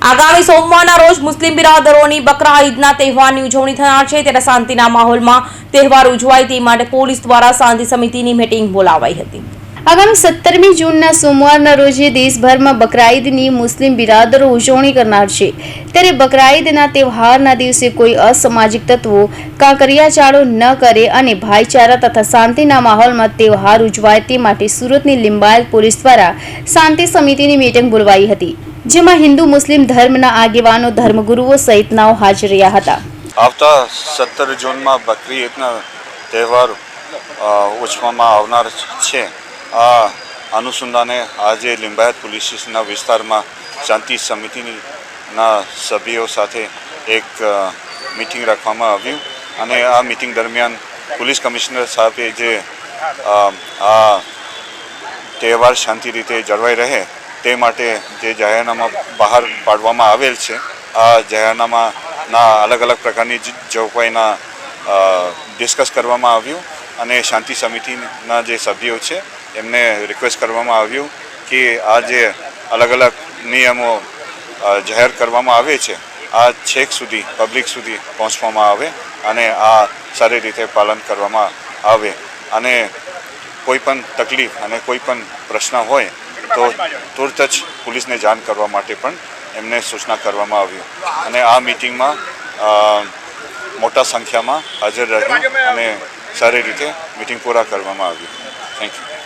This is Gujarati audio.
આગામી સોમવારના રોજ મુસ્લિમ બિરાદરોની બકરા ઈદના તહેવારની ઉજવણી થનાર છે. ત્યારે શાંતિના માહોલમાં તહેવાર ઉજવાય તે માટે પોલીસ દ્વારા શાંતિ સમિતિની મિટિંગ બોલાવાઈ હતી. આગામી સત્તરમી જૂનના સોમવારના રોજે દેશભરમાં બકરાઈદની મુસ્લિમ બિરાદરો ઉજવણી કરનાર છે. ત્યારે બકરાઈદના તહેવારના દિવસે કોઈ અસામાજિક તત્વો, કાંકરિયાચાળો ન કરે અને ભાઈચારા તથા શાંતિના માહોલમાં તહેવાર ઉજવાય તે માટે સુરતની લિંબાયત પોલીસ દ્વારા શાંતિ સમિતિની મીટિંગ બોલવાઈ હતી. જેમાં હિન્દુ મુસ્લિમ ધર્મના આગેવાનો ધર્મગુરુઓ સહિતનાઓ હાજર રહ્યા હતા. આવતા સત્તર જૂનમાં બકરી ઈદના તહેવાર અ, ઉજવવામાં આવનાર છે. આ અનુસંધાને આજે લિંબાયત પોલીસ સ્ટેશનના વિસ્તારમાં શાંતિ સમિતિના સભ્યો સાથે એક મિટિંગ રાખવામાં આવ્યું અને આ મિટિંગ દરમિયાન પોલીસ કમિશનર સાહેબે જે આ તહેવાર શાંતિ રીતે જળવાઈ રહે તે માટે જે જાહેરનામા બહાર પાડવામાં આવેલ છે, આ જાહેરનામાના અલગ અલગ પ્રકારની જોગવાઈના ડિસ્કસ કરવામાં આવ્યું અને શાંતિ સમિતિના જે સભ્યો છે, એમને રિક્વેસ્ટ કરવામાં આવ્યું કે આ જે અલગ અલગ નિયમો જાહેર કરવામાં આવે છે, આ છેક સુધી પબ્લિક સુધી પહોંચવામાં આવે અને આ સારી રીતે પાલન કરવામાં આવે. અને કોઈ પણ તકલીફ અને કોઈ પણ પ્રશ્ન હોય તો તુરત જ પોલીસને જાણ કરવા માટે પણ એમને સૂચના કરવામાં આવ્યું અને આ મિટિંગમાં મોટા સંખ્યામાં હાજર રહ્યું અને સારી રીતે મિટિંગ પૂરા કરવામાં આવ્યું થેન્ક યુ